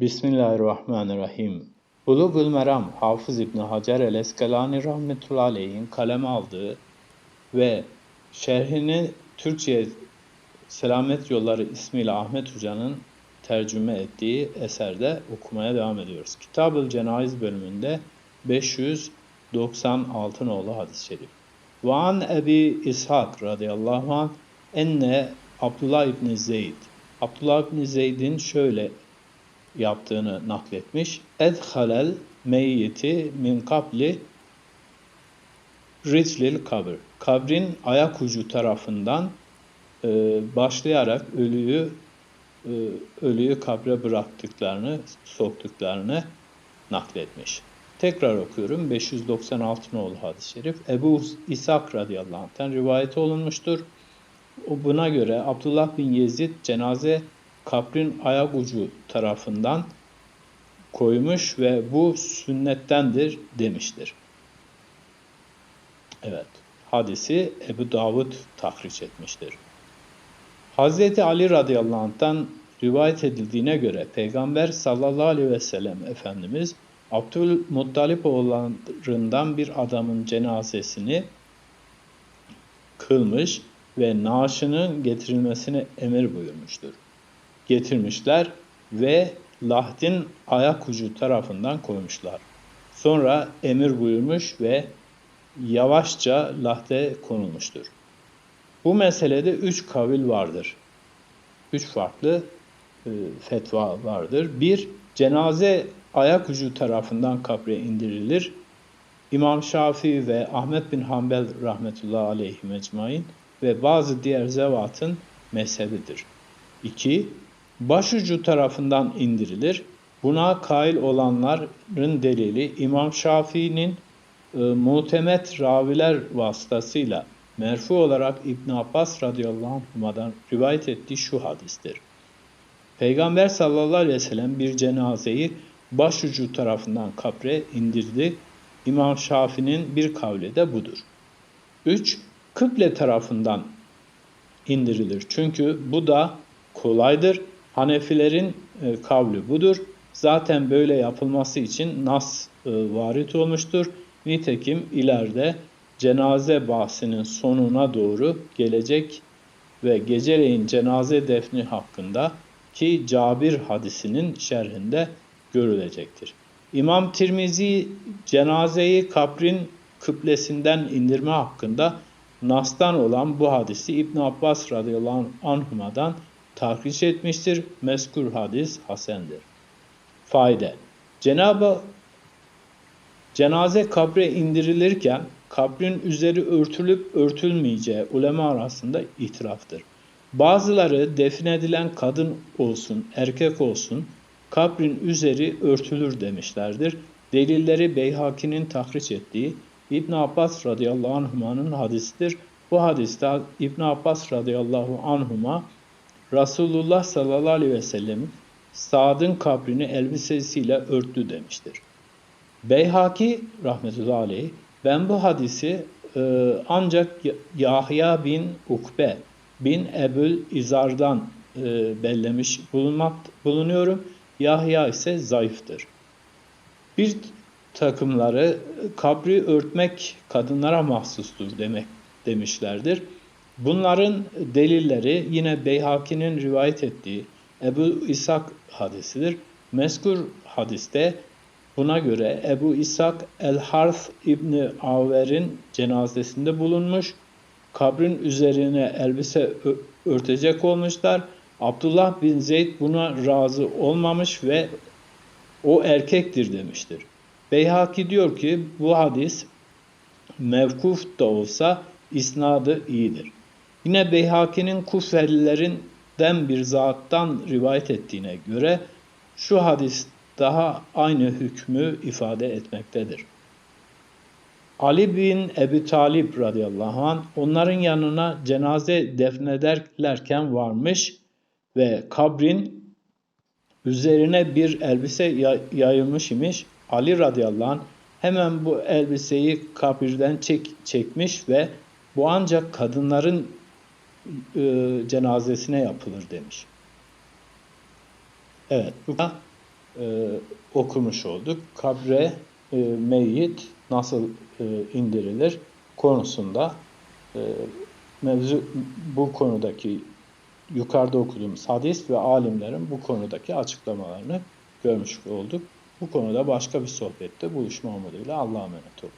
Bismillahirrahmanirrahim. Bulugul Meram Hafız İbni Hacer el-Eskelani rahmetullahi aleyhin kaleme aldığı ve şerhini Türkçe'ye Selamet Yolları ismiyle Ahmet Hoca'nın tercüme ettiği eserde okumaya devam ediyoruz. Kitab-ı Cenayiz bölümünde 596 nolu hadis-i şerif. Ve an Ebi İshak radıyallahu anh enne Abdullah İbni Zeyd Abdullah İbni Zeyd'in şöyle yaptığını nakletmiş. Edhalel meyyiti min kabli riclil kabr. Kabrin ayak ucu tarafından e, başlayarak ölüyü e, ölüyü kabre bıraktıklarını, soktuklarını nakletmiş. Tekrar okuyorum. 596 nolu hadis-i şerif. Ebu İshak radıyallahu anh'ten rivayet olunmuştur. Buna göre Abdullah bin Yezid cenaze kabrin ayak ucu tarafından koymuş ve bu sünnettendir demiştir. Evet, hadisi Ebu Davud tahriş etmiştir. Hazreti Ali radıyallahu anh'tan rivayet edildiğine göre Peygamber sallallahu aleyhi ve sellem Efendimiz Abdülmuttalip oğullarından bir adamın cenazesini kılmış ve naaşının getirilmesine emir buyurmuştur. Getirmişler ve Lahdin ayak ucu tarafından koymuşlar. Sonra emir buyurmuş ve yavaşça lahde konulmuştur. Bu meselede üç kavil vardır. Üç farklı e, fetva vardır. Bir, cenaze ayak ucu tarafından kabre indirilir. İmam Şafii ve Ahmet bin Hanbel rahmetullahi aleyhi mecmain ve bazı diğer zevatın mezhebidir. 2. Başucu tarafından indirilir. Buna kail olanların delili İmam Şafii'nin e, muhtemet raviler vasıtasıyla merfu olarak İbn Abbas radıyallahu anh'dan rivayet ettiği şu hadistir. Peygamber sallallahu aleyhi ve sellem bir cenazeyi başucu tarafından kabre indirdi. İmam Şafii'nin bir kavli de budur. 3 kıble tarafından indirilir. Çünkü bu da kolaydır. Hanefilerin e, kavli budur. Zaten böyle yapılması için nas e, varit olmuştur. Nitekim ileride cenaze bahsinin sonuna doğru gelecek ve geceleyin cenaze defni hakkında ki Cabir hadisinin şerhinde görülecektir. İmam Tirmizi cenazeyi kabrin kıblesinden indirme hakkında Nas'tan olan bu hadisi İbn Abbas radıyallahu anhuma'dan tahriş etmiştir. Meskur hadis hasendir. Fayda Cenab-ı cenaze kabre indirilirken kabrin üzeri örtülüp örtülmeyeceği ulema arasında itiraftır. Bazıları defnedilen kadın olsun, erkek olsun kabrin üzeri örtülür demişlerdir. Delilleri Beyhaki'nin tahriş ettiği İbn Abbas radıyallahu anhuma'nın hadisidir. Bu hadiste İbn Abbas radıyallahu anhuma Resulullah sallallahu aleyhi ve sellem Sad'ın kabrini elbisesiyle örttü demiştir. Beyhaki rahmetullahi aleyh ben bu hadisi e, ancak Yahya bin Ukbe bin Ebül İzar'dan e, bellemiş bulunmak, bulunuyorum. Yahya ise zayıftır. Bir takımları kabri örtmek kadınlara mahsustur demek demişlerdir. Bunların delilleri yine Beyhaki'nin rivayet ettiği Ebu İshak hadisidir. Meskur hadiste buna göre Ebu İshak El-Harth İbni Aver'in cenazesinde bulunmuş. Kabrin üzerine elbise örtecek olmuşlar. Abdullah bin Zeyd buna razı olmamış ve o erkektir demiştir. Beyhaki diyor ki bu hadis mevkuf da olsa isnadı iyidir. Yine Beyhaki'nin Kufellilerinden bir zattan rivayet ettiğine göre şu hadis daha aynı hükmü ifade etmektedir. Ali bin Ebi Talib radıyallahu anh onların yanına cenaze defnederlerken varmış ve kabrin üzerine bir elbise yayılmış imiş. Ali radıyallahu anh hemen bu elbiseyi kabirden çek, çekmiş ve bu ancak kadınların e, cenazesine yapılır demiş. Evet, bu e, okumuş olduk. Kabre e, meyyit nasıl e, indirilir konusunda e, mevzu bu konudaki yukarıda okuduğumuz hadis ve alimlerin bu konudaki açıklamalarını görmüş olduk. Bu konuda başka bir sohbette buluşma umuduyla Allah'a emanet olun.